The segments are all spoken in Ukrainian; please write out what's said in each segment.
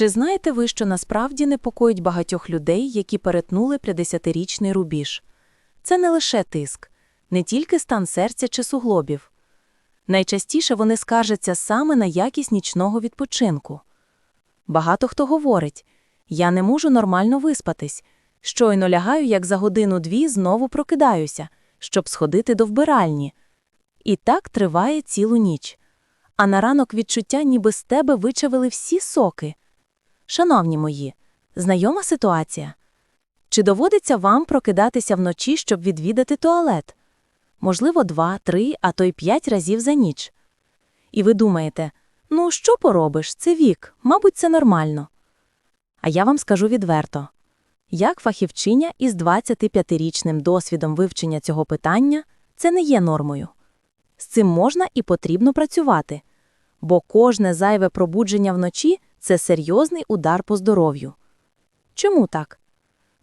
Чи знаєте ви, що насправді непокоїть багатьох людей, які перетнули 50-річний рубіж? Це не лише тиск, не тільки стан серця чи суглобів. Найчастіше вони скаржаться саме на якість нічного відпочинку. Багато хто говорить: я не можу нормально виспатись, щойно лягаю, як за годину-дві знову прокидаюся, щоб сходити до вбиральні. І так триває цілу ніч. А на ранок відчуття, ніби з тебе вичавили всі соки. Шановні мої, знайома ситуація? Чи доводиться вам прокидатися вночі, щоб відвідати туалет? Можливо, два, три, а то й п'ять разів за ніч. І ви думаєте, ну що поробиш, це вік, мабуть, це нормально. А я вам скажу відверто. Як фахівчиня із 25-річним досвідом вивчення цього питання, це не є нормою. З цим можна і потрібно працювати, бо кожне зайве пробудження вночі це серйозний удар по здоров'ю. Чому так?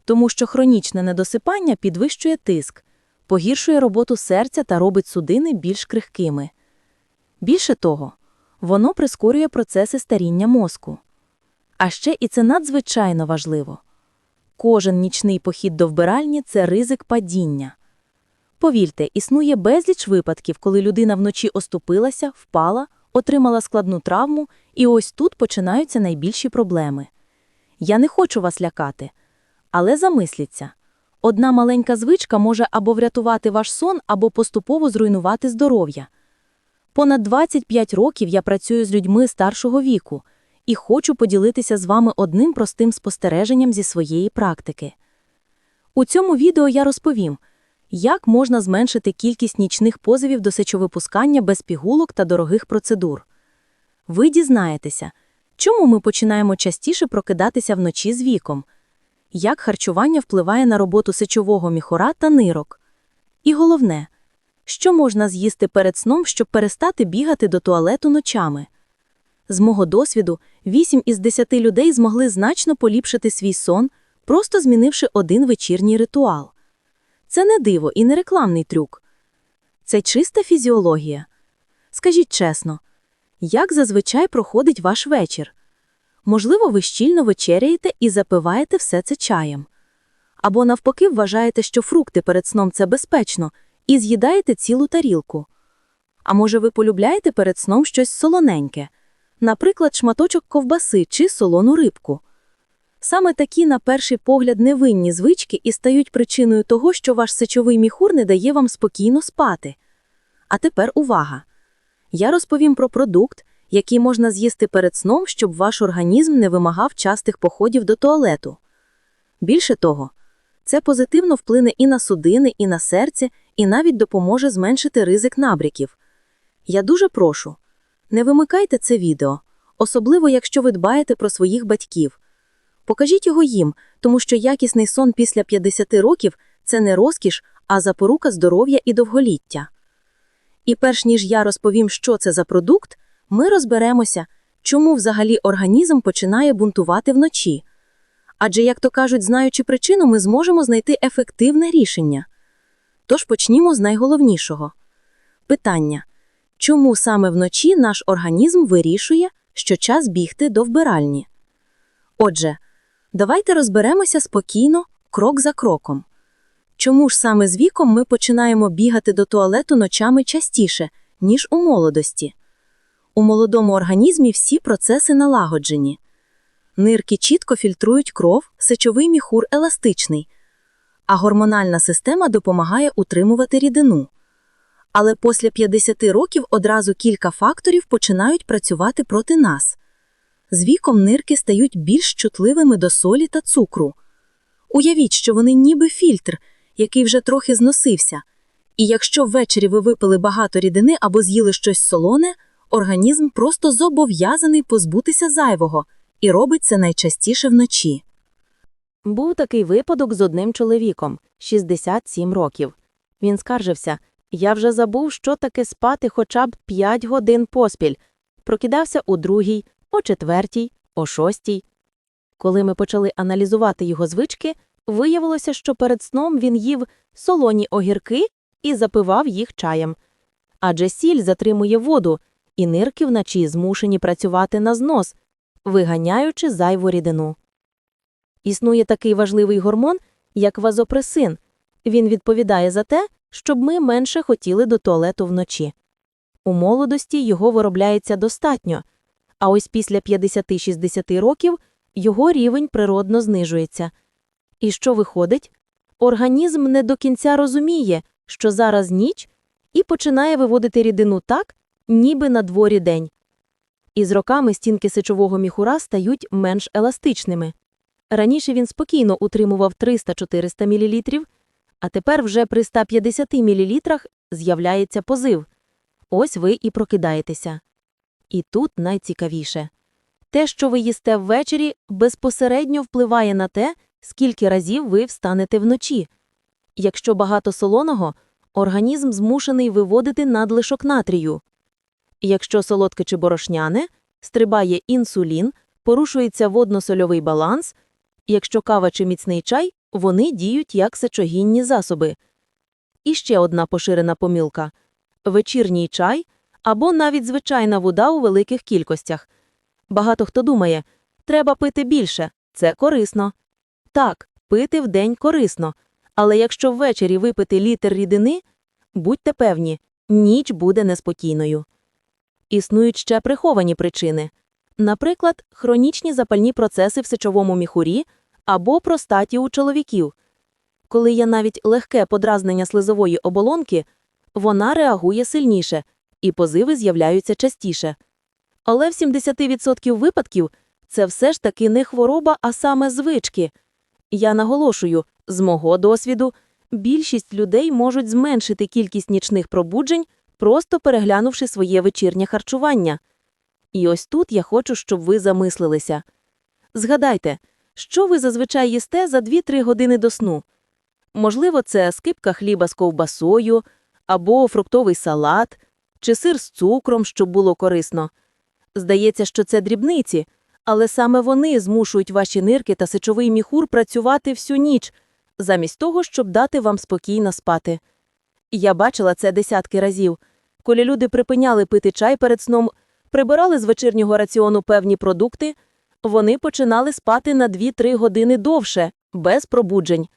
Тому що хронічне недосипання підвищує тиск, погіршує роботу серця та робить судини більш крихкими. Більше того, воно прискорює процеси старіння мозку. А ще і це надзвичайно важливо. Кожен нічний похід до вбиральні це ризик падіння. Повірте, існує безліч випадків, коли людина вночі оступилася, впала, отримала складну травму, і ось тут починаються найбільші проблеми. Я не хочу вас лякати, але замисліться. Одна маленька звичка може або врятувати ваш сон, або поступово зруйнувати здоров'я. Понад 25 років я працюю з людьми старшого віку і хочу поділитися з вами одним простим спостереженням зі своєї практики. У цьому відео я розповім, як можна зменшити кількість нічних позовів до сечовипускання без пігулок та дорогих процедур. Ви дізнаєтеся, чому ми починаємо частіше прокидатися вночі з віком, як харчування впливає на роботу сечового міхора та нирок. І головне, що можна з'їсти перед сном, щоб перестати бігати до туалету ночами. З мого досвіду, 8 із 10 людей змогли значно поліпшити свій сон, просто змінивши один вечірній ритуал. Це не диво і не рекламний трюк. Це чиста фізіологія. Скажіть чесно, як зазвичай проходить ваш вечір? Можливо, ви щільно вечеряєте і запиваєте все це чаєм. Або навпаки вважаєте, що фрукти перед сном це безпечно, і з'їдаєте цілу тарілку. А може, ви полюбляєте перед сном щось солоненьке, наприклад, шматочок ковбаси чи солону рибку. Саме такі, на перший погляд, невинні звички і стають причиною того, що ваш сечовий міхур не дає вам спокійно спати. А тепер увага! Я розповім про продукт, який можна з'їсти перед сном, щоб ваш організм не вимагав частих походів до туалету. Більше того, це позитивно вплине і на судини, і на серце, і навіть допоможе зменшити ризик набряків. Я дуже прошу, не вимикайте це відео, особливо якщо ви дбаєте про своїх батьків. Покажіть його їм, тому що якісний сон після 50 років це не розкіш, а запорука здоров'я і довголіття. І перш ніж я розповім, що це за продукт, ми розберемося, чому взагалі організм починає бунтувати вночі. Адже, як то кажуть, знаючи причину, ми зможемо знайти ефективне рішення. Тож почнімо з найголовнішого питання: чому саме вночі наш організм вирішує, що час бігти до вбиральні? Отже, давайте розберемося спокійно, крок за кроком. Чому ж саме з віком ми починаємо бігати до туалету ночами частіше, ніж у молодості? У молодому організмі всі процеси налагоджені. Нирки чітко фільтрують кров, сечовий міхур еластичний, а гормональна система допомагає утримувати рідину. Але після 50 років одразу кілька факторів починають працювати проти нас. З віком нирки стають більш чутливими до солі та цукру. Уявіть, що вони ніби фільтр, який вже трохи зносився. І якщо ввечері ви випили багато рідини або з'їли щось солоне, організм просто зобов'язаний позбутися зайвого і робить це найчастіше вночі. Був такий випадок з одним чоловіком 67 років. Він скаржився: Я вже забув, що таке спати хоча б 5 годин поспіль. Прокидався у другій, о четвертій, о шостій. Коли ми почали аналізувати його звички, виявилося, що перед сном він їв солоні огірки і запивав їх чаєм. Адже сіль затримує воду, і нирки вночі змушені працювати на знос, виганяючи зайву рідину. Існує такий важливий гормон, як вазопресин. Він відповідає за те, щоб ми менше хотіли до туалету вночі. У молодості його виробляється достатньо, а ось після 50-60 років його рівень природно знижується. І що виходить? Організм не до кінця розуміє, що зараз ніч, і починає виводити рідину так, ніби на дворі день. І з роками стінки сечового міхура стають менш еластичними. Раніше він спокійно утримував 300-400 мл, а тепер вже при 150 мл з'являється позив. Ось ви і прокидаєтеся. І тут найцікавіше. Те, що ви їсте ввечері, безпосередньо впливає на те, скільки разів ви встанете вночі. Якщо багато солоного, організм змушений виводити надлишок натрію. Якщо солодке чи борошняне, стрибає інсулін, порушується водно-сольовий баланс, якщо кава чи міцний чай, вони діють як сечогінні засоби. І ще одна поширена помилка – вечірній чай або навіть звичайна вода у великих кількостях. Багато хто думає, треба пити більше, це корисно. Так, пити вдень корисно, але якщо ввечері випити літр рідини, будьте певні, ніч буде неспокійною. Існують ще приховані причини. Наприклад, хронічні запальні процеси в сечовому міхурі або простаті у чоловіків. Коли є навіть легке подразнення слизової оболонки, вона реагує сильніше, і позиви з'являються частіше. Але в 70% випадків це все ж таки не хвороба, а саме звички. Я наголошую, з мого досвіду, більшість людей можуть зменшити кількість нічних пробуджень, просто переглянувши своє вечірнє харчування. І ось тут я хочу, щоб ви замислилися. Згадайте, що ви зазвичай їсте за 2-3 години до сну? Можливо, це скипка хліба з ковбасою, або фруктовий салат, чи сир з цукром, щоб було корисно. Здається, що це дрібниці, але саме вони змушують ваші нирки та сечовий міхур працювати всю ніч, замість того, щоб дати вам спокійно спати. Я бачила це десятки разів. Коли люди припиняли пити чай перед сном, прибирали з вечірнього раціону певні продукти, вони починали спати на 2-3 години довше, без пробуджень.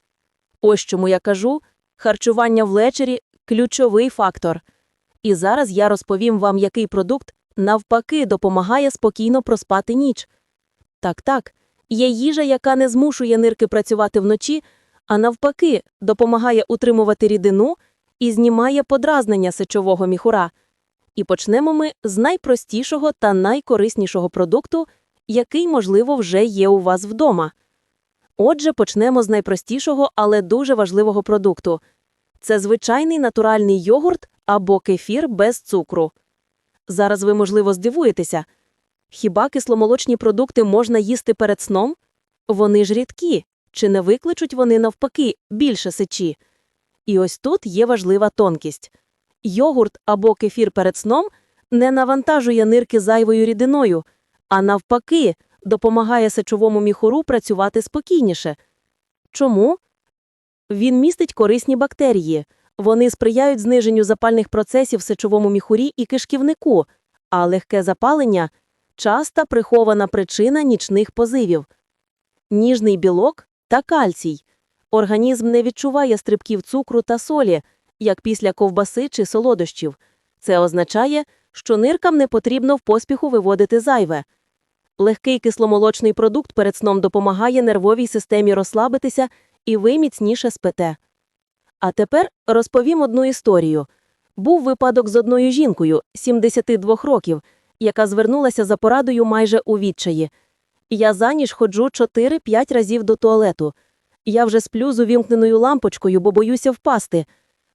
Ось чому я кажу, харчування ввечері – ключовий фактор. І зараз я розповім вам, який продукт, навпаки, допомагає спокійно проспати ніч. Так-так, є їжа, яка не змушує нирки працювати вночі, а навпаки, допомагає утримувати рідину і знімає подразнення сечового міхура. І почнемо ми з найпростішого та найкориснішого продукту, який, можливо, вже є у вас вдома. Отже, почнемо з найпростішого, але дуже важливого продукту. Це звичайний натуральний йогурт або кефір без цукру. Зараз ви, можливо, здивуєтеся. Хіба кисломолочні продукти можна їсти перед сном? Вони ж рідкі, чи не викличуть вони навпаки більше сечі? І ось тут є важлива тонкість. Йогурт або кефір перед сном не навантажує нирки зайвою рідиною, а навпаки, допомагає сечовому міхуру працювати спокійніше. Чому? Він містить корисні бактерії. Вони сприяють зниженню запальних процесів в сечовому міхурі і кишківнику, а легке запалення часта прихована причина нічних позивів. Ніжний білок та кальцій. Організм не відчуває стрибків цукру та солі, як після ковбаси чи солодощів. Це означає, що ниркам не потрібно в поспіху виводити зайве. Легкий кисломолочний продукт перед сном допомагає нервовій системі розслабитися, і ви міцніше спите. А тепер розповім одну історію. Був випадок з одною жінкою, 72 років, яка звернулася за порадою майже у відчаї. Я за ніж ходжу 4-5 разів до туалету. Я вже сплю з увімкненою лампочкою, бо боюся впасти.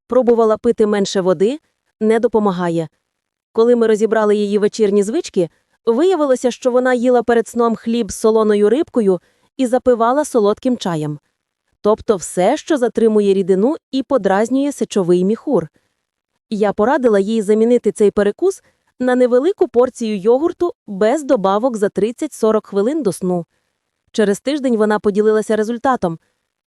Пробувала пити менше води, не допомагає. Коли ми розібрали її вечірні звички, виявилося, що вона їла перед сном хліб з солоною рибкою і запивала солодким чаєм. Тобто все, що затримує рідину і подразнює сечовий міхур. Я порадила їй замінити цей перекус на невелику порцію йогурту без добавок за 30-40 хвилин до сну. Через тиждень вона поділилася результатом.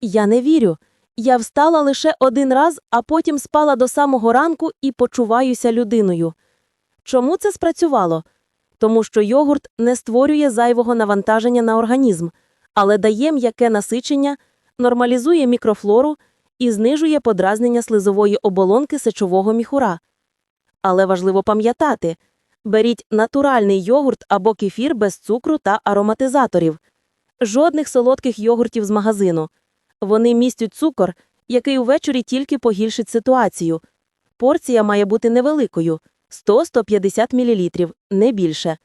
Я не вірю. Я встала лише один раз, а потім спала до самого ранку і почуваюся людиною. Чому це спрацювало? тому що йогурт не створює зайвого навантаження на організм, але дає м'яке насичення, нормалізує мікрофлору і знижує подразнення слизової оболонки сечового міхура. Але важливо пам'ятати, беріть натуральний йогурт або кефір без цукру та ароматизаторів. Жодних солодких йогуртів з магазину. Вони містять цукор, який увечері тільки погіршить ситуацію. Порція має бути невеликою 100-150 мл, не більше.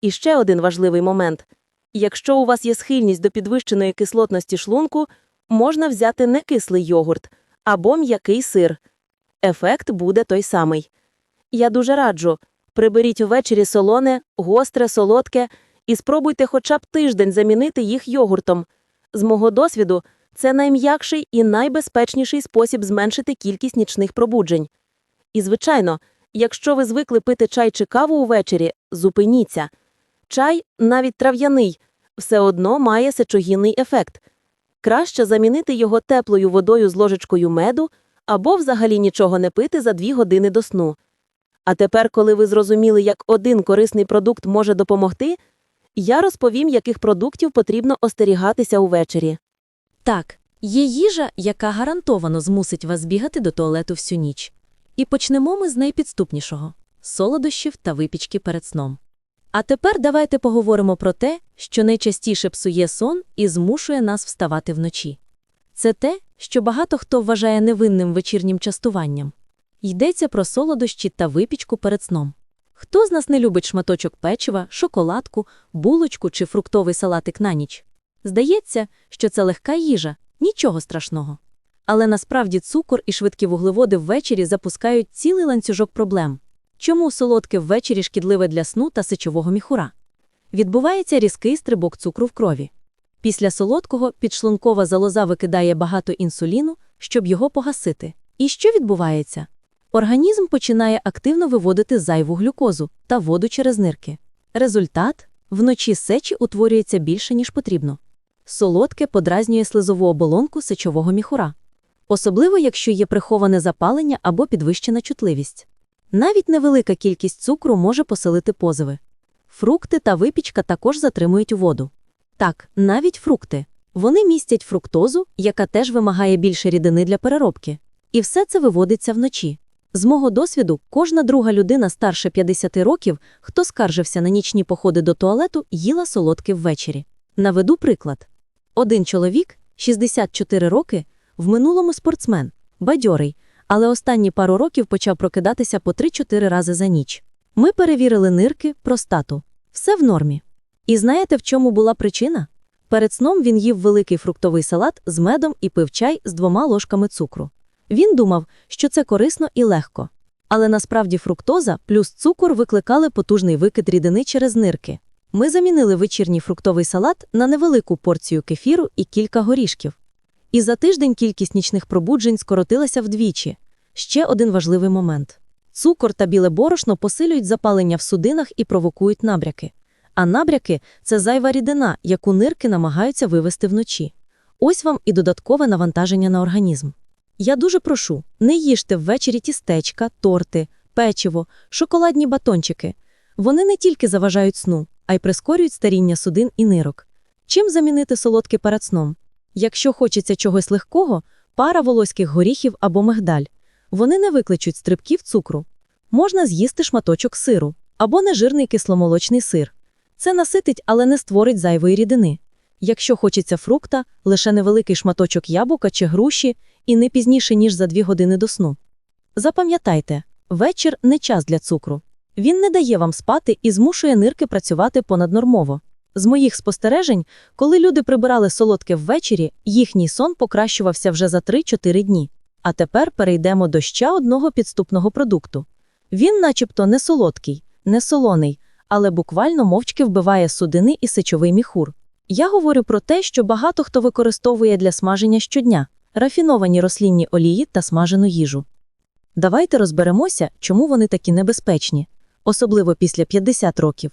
І ще один важливий момент. Якщо у вас є схильність до підвищеної кислотності шлунку, можна взяти некислий йогурт або м'який сир. Ефект буде той самий. Я дуже раджу, приберіть увечері солоне, гостре, солодке і спробуйте хоча б тиждень замінити їх йогуртом. З мого досвіду, це найм'якший і найбезпечніший спосіб зменшити кількість нічних пробуджень. І, звичайно, якщо ви звикли пити чай чи каву увечері, зупиніться. Чай, навіть трав'яний, все одно має сечогінний ефект. Краще замінити його теплою водою з ложечкою меду або взагалі нічого не пити за дві години до сну. А тепер, коли ви зрозуміли, як один корисний продукт може допомогти, я розповім, яких продуктів потрібно остерігатися увечері. Так, є їжа, яка гарантовано змусить вас бігати до туалету всю ніч. І почнемо ми з найпідступнішого – солодощів та випічки перед сном. А тепер давайте поговоримо про те, що найчастіше псує сон і змушує нас вставати вночі. Це те, що багато хто вважає невинним вечірнім частуванням. Йдеться про солодощі та випічку перед сном. Хто з нас не любить шматочок печива, шоколадку, булочку чи фруктовий салатик на ніч? Здається, що це легка їжа, нічого страшного. Але насправді цукор і швидкі вуглеводи ввечері запускають цілий ланцюжок проблем. Чому солодке ввечері шкідливе для сну та сечового міхура? Відбувається різкий стрибок цукру в крові. Після солодкого підшлункова залоза викидає багато інсуліну, щоб його погасити. І що відбувається? Організм починає активно виводити зайву глюкозу та воду через нирки. Результат вночі сечі утворюється більше, ніж потрібно. Солодке подразнює слизову оболонку сечового міхура. Особливо, якщо є приховане запалення або підвищена чутливість. Навіть невелика кількість цукру може посилити позови. Фрукти та випічка також затримують воду. Так, навіть фрукти. Вони містять фруктозу, яка теж вимагає більше рідини для переробки. І все це виводиться вночі. З мого досвіду, кожна друга людина старше 50 років, хто скаржився на нічні походи до туалету, їла солодке ввечері. Наведу приклад. Один чоловік, 64 роки, в минулому спортсмен, бадьорий, але останні пару років почав прокидатися по 3-4 рази за ніч. Ми перевірили нирки, простату. Все в нормі. І знаєте, в чому була причина? Перед сном він їв великий фруктовий салат з медом і пив чай з двома ложками цукру. Він думав, що це корисно і легко. Але насправді фруктоза плюс цукор викликали потужний викид рідини через нирки. Ми замінили вечірній фруктовий салат на невелику порцію кефіру і кілька горішків. І за тиждень кількість нічних пробуджень скоротилася вдвічі. Ще один важливий момент. Цукор та біле борошно посилюють запалення в судинах і провокують набряки. А набряки – це зайва рідина, яку нирки намагаються вивести вночі. Ось вам і додаткове навантаження на організм. Я дуже прошу, не їжте ввечері тістечка, торти, печиво, шоколадні батончики. Вони не тільки заважають сну, а й прискорюють старіння судин і нирок. Чим замінити солодке перед сном? Якщо хочеться чогось легкого, пара волоських горіхів або мигдаль. Вони не викличуть стрибків цукру. Можна з'їсти шматочок сиру або нежирний кисломолочний сир. Це наситить, але не створить зайвої рідини. Якщо хочеться фрукта, лише невеликий шматочок яблука чи груші і не пізніше, ніж за дві години до сну. Запам'ятайте, вечір не час для цукру. Він не дає вам спати і змушує нирки працювати понаднормово. З моїх спостережень, коли люди прибирали солодке ввечері, їхній сон покращувався вже за 3-4 дні. А тепер перейдемо до ще одного підступного продукту. Він начебто не солодкий, не солоний, але буквально мовчки вбиває судини і сечовий міхур. Я говорю про те, що багато хто використовує для смаження щодня рафіновані рослинні олії та смажену їжу. Давайте розберемося, чому вони такі небезпечні, особливо після 50 років.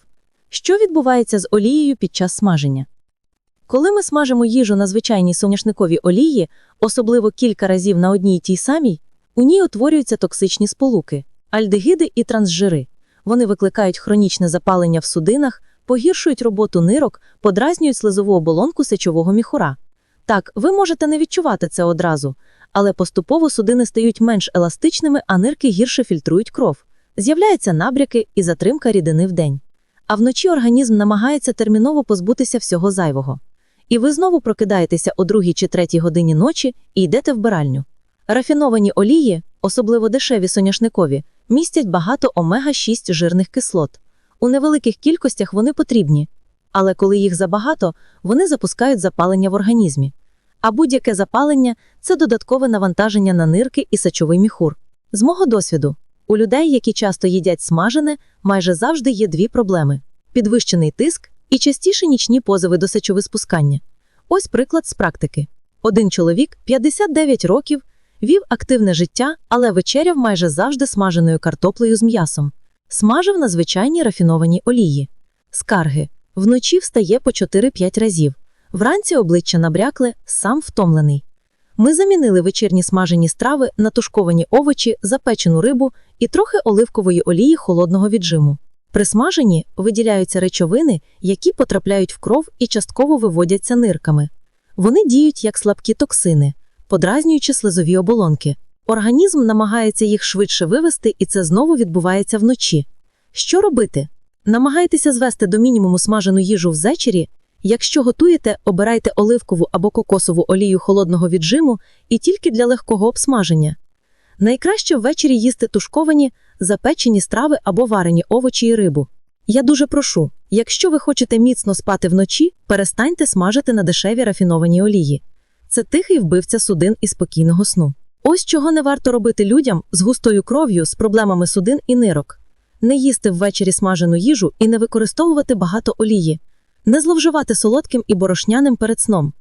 Що відбувається з олією під час смаження? Коли ми смажимо їжу на звичайній соняшниковій олії, особливо кілька разів на одній тій самій, у ній утворюються токсичні сполуки, альдегіди і трансжири. Вони викликають хронічне запалення в судинах, погіршують роботу нирок, подразнюють слизову оболонку сечового міхура. Так, ви можете не відчувати це одразу, але поступово судини стають менш еластичними, а нирки гірше фільтрують кров. З'являються набряки і затримка рідини в день. А вночі організм намагається терміново позбутися всього зайвого. І ви знову прокидаєтеся о другій чи третій годині ночі і йдете в биральню. Рафіновані олії, особливо дешеві соняшникові, містять багато омега-6 жирних кислот. У невеликих кількостях вони потрібні, але коли їх забагато, вони запускають запалення в організмі. А будь-яке запалення це додаткове навантаження на нирки і сечовий міхур. З мого досвіду, у людей, які часто їдять смажене, майже завжди є дві проблеми: підвищений тиск і частіше нічні позови до сечовиспускання. Ось приклад з практики. Один чоловік, 59 років, вів активне життя, але вечеряв майже завжди смаженою картоплею з м'ясом. Смажив на звичайній рафінованій олії. Скарги. Вночі встає по 4-5 разів. Вранці обличчя набрякле, сам втомлений. Ми замінили вечірні смажені страви на тушковані овочі, запечену рибу і трохи оливкової олії холодного віджиму. При смаженні виділяються речовини, які потрапляють в кров і частково виводяться нирками. Вони діють як слабкі токсини, подразнюючи слизові оболонки. Організм намагається їх швидше вивести, і це знову відбувається вночі. Що робити? Намагайтеся звести до мінімуму смажену їжу ввечері. Якщо готуєте, обирайте оливкову або кокосову олію холодного віджиму і тільки для легкого обсмаження. Найкраще ввечері їсти тушковані, запечені страви або варені овочі і рибу. Я дуже прошу, якщо ви хочете міцно спати вночі, перестаньте смажити на дешеві рафіновані олії. Це тихий вбивця судин і спокійного сну. Ось чого не варто робити людям з густою кров'ю, з проблемами судин і нирок. Не їсти ввечері смажену їжу і не використовувати багато олії, не зловживати солодким і борошняним перед сном,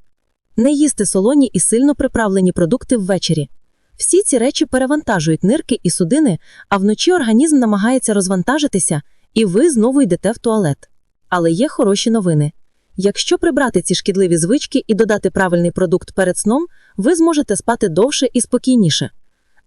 не їсти солоні і сильно приправлені продукти ввечері. Всі ці речі перевантажують нирки і судини, а вночі організм намагається розвантажитися, і ви знову йдете в туалет. Але є хороші новини. Якщо прибрати ці шкідливі звички і додати правильний продукт перед сном, ви зможете спати довше і спокійніше.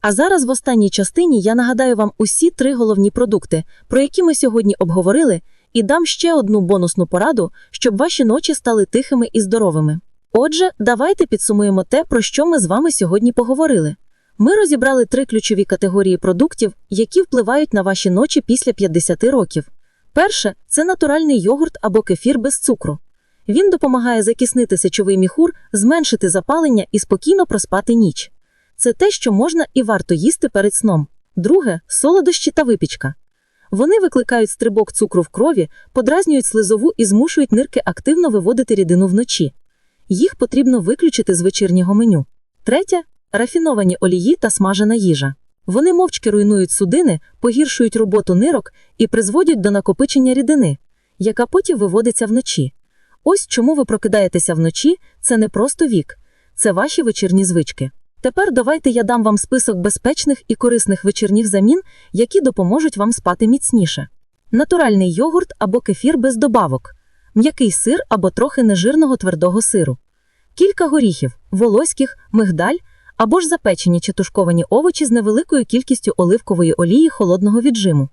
А зараз в останній частині я нагадаю вам усі три головні продукти, про які ми сьогодні обговорили, і дам ще одну бонусну пораду, щоб ваші ночі стали тихими і здоровими. Отже, давайте підсумуємо те, про що ми з вами сьогодні поговорили. Ми розібрали три ключові категорії продуктів, які впливають на ваші ночі після 50 років. Перше це натуральний йогурт або кефір без цукру. Він допомагає закиснити сечовий міхур, зменшити запалення і спокійно проспати ніч. Це те, що можна і варто їсти перед сном. Друге солодощі та випічка. Вони викликають стрибок цукру в крові, подразнюють слизову і змушують нирки активно виводити рідину вночі. Їх потрібно виключити з вечірнього меню. Третє рафіновані олії та смажена їжа. Вони мовчки руйнують судини, погіршують роботу нирок і призводять до накопичення рідини, яка потім виводиться вночі. Ось чому ви прокидаєтеся вночі, це не просто вік, це ваші вечірні звички. Тепер давайте я дам вам список безпечних і корисних вечірніх замін, які допоможуть вам спати міцніше. Натуральний йогурт або кефір без добавок, м'який сир або трохи нежирного твердого сиру, кілька горіхів, волоських, мигдаль або ж запечені чи тушковані овочі з невеликою кількістю оливкової олії холодного віджиму.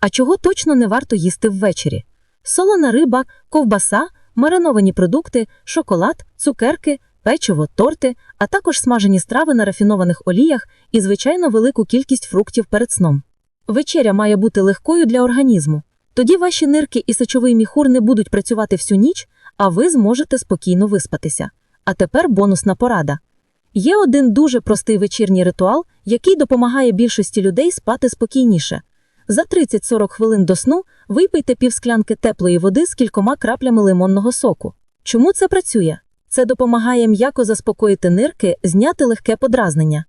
А чого точно не варто їсти ввечері? Солона риба, ковбаса, мариновані продукти, шоколад, цукерки, печиво, торти, а також смажені страви на рафінованих оліях і, звичайно, велику кількість фруктів перед сном. Вечеря має бути легкою для організму. Тоді ваші нирки і сечовий міхур не будуть працювати всю ніч, а ви зможете спокійно виспатися. А тепер бонусна порада. Є один дуже простий вечірній ритуал, який допомагає більшості людей спати спокійніше. За 30-40 хвилин до сну випийте півсклянки теплої води з кількома краплями лимонного соку. Чому це працює? Це допомагає м'яко заспокоїти нирки, зняти легке подразнення.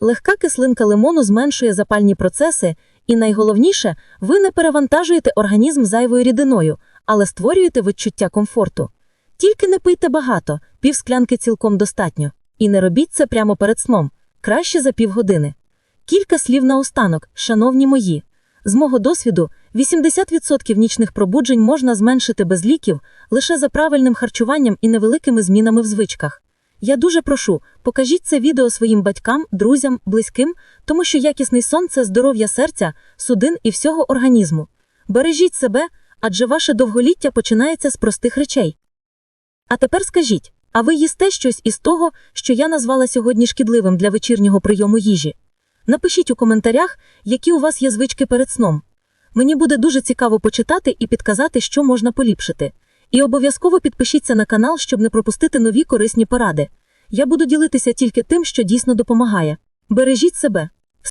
Легка кислинка лимону зменшує запальні процеси, і найголовніше, ви не перевантажуєте організм зайвою рідиною, але створюєте відчуття комфорту. Тільки не пийте багато, півсклянки цілком достатньо. І не робіть це прямо перед сном, краще за півгодини. Кілька слів наостанок, шановні мої. З мого досвіду, 80% нічних пробуджень можна зменшити без ліків лише за правильним харчуванням і невеликими змінами в звичках. Я дуже прошу, покажіть це відео своїм батькам, друзям, близьким, тому що якісний сон це здоров'я серця, судин і всього організму. Бережіть себе, адже ваше довголіття починається з простих речей. А тепер скажіть, а ви їсте щось із того, що я назвала сьогодні шкідливим для вечірнього прийому їжі? Напишіть у коментарях, які у вас є звички перед сном. Мені буде дуже цікаво почитати і підказати, що можна поліпшити. І обов'язково підпишіться на канал, щоб не пропустити нові корисні поради. Я буду ділитися тільки тим, що дійсно допомагає. Бережіть себе.